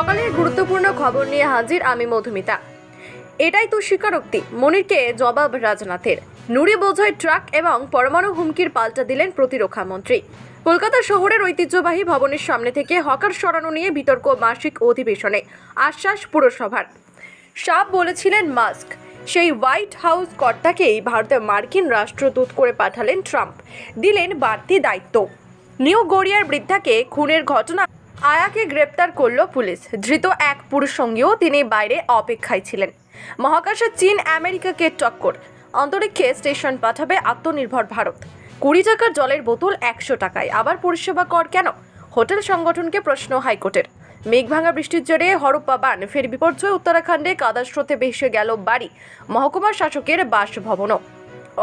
সকালের গুরুত্বপূর্ণ খবর নিয়ে হাজির আমি মধুমিতা। এটাই তো স্বীকারোক্তি, মনিরকে জবাব রাজনাথের। নুড়ি বোঝাই ট্রাক এবং পরমাণু হুমকির পাল্টা দিলেন প্রতিরক্ষা মন্ত্রী। কলকাতা শহরের ঐতিহ্যবাহী ভবনের সামনে থেকে হকার সরানো নিয়ে বিতর্ক মাসিক অধিবেশনে, আশ্বাস পুরসভার। সাপ বলেছিলেন মাস্ক, সেই হোয়াইট হাউস কর্তাকেই ভারতে মার্কিন রাষ্ট্রদূত করে পাঠালেন ট্রাম্প। দিলেন বাড়তি দায়িত্ব। নিউ গড়িয়ার বৃদ্ধাকে খুনের ঘটনা আয়াকে গ্রেপ্তার করল পুলিশ। ধৃত এক পুরুষ সঙ্গেও তিনি বাইরে অপেক্ষায় ছিলেন। মহাকাশে চীন আমেরিকাকে টক্কর। অন্তরিক্ষে স্টেশন পাঠাবে আত্মনির্ভর ভারত। কুড়ি টাকার জলের বোতল একশো টাকায়। আবার পরিষেবা কর কেন? হোটেল সংগঠনকে প্রশ্ন হাইকোর্টের। মেঘভাঙা বৃষ্টির জেরে হরপ্পা বান ফের বিপর্যয়। উত্তরাখণ্ডে কাদার স্রোতে ভেসে গেল বাড়ি। মহকুমা শাসকের বাসভবনও।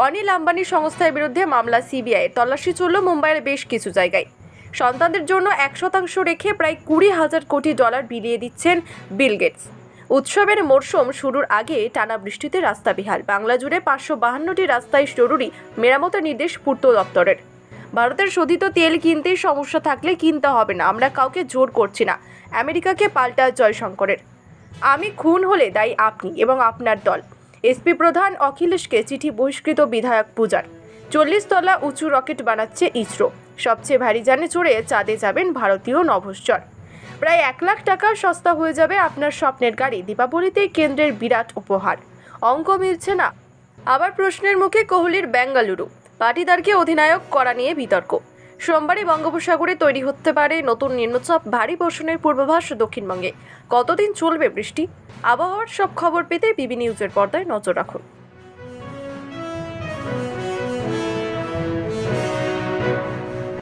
অনিল আম্বানির সংস্থার বিরুদ্ধে মামলা সিবিআই তল্লাশি চলল মুম্বাইয়ের বেশ কিছু জায়গায়। সন্তানদের জন্য এক শতাংশ রেখে প্রায় কুড়ি হাজার কোটি ডলার বিলিয়ে দিচ্ছেন বিল গেটস। উৎসবের মরশুম শুরুর আগে টানা বৃষ্টিতে রাস্তা বিহাল। বাংলা জুড়ে পাঁচশো বাহান্নটি রাস্তায় জরুরি মেরামতের নির্দেশ পূর্ত দপ্তরের। ভারতের শোধিত তেল কিনতে সমস্যা থাকলে কিনতে হবে না, আমরা কাউকে জোর করছি না। আমেরিকাকে পাল্টা জয়শঙ্করের। আমি খুন হলে দায়ী আপনি এবং আপনার দল। এসপি প্রধান অখিলেশকে চিঠি বহিষ্কৃত বিধায়ক পূজার। চল্লিশ তলা উঁচু রকেট বানাচ্ছে ইসরো। সবচেয়ে ভারী যানে চড়ে চাঁদে যাবেন ভারতীয় নভশ্চর। প্রায় এক লাখ টাকা সস্তা হয়ে যাবে আপনার স্বপ্নের গাড়ি। দীপাবলিতে কেন্দ্রের বিরাট উপহার। অঙ্ক মিলছে না। আবার প্রশ্নের মুখে কোহলির বেঙ্গালুরু। পাটিদারকে অধিনায়ক করা নিয়ে বিতর্ক। সোমবারই বঙ্গোপসাগরে তৈরি হতে পারে নতুন নিম্নচাপ, ভারী বর্ষণের পূর্বাভাস দক্ষিণবঙ্গে। কতদিন চলবে বৃষ্টি? আবহাওয়ার সব খবর পেতে বিবি নিউজের পর্দায় নজর রাখুন।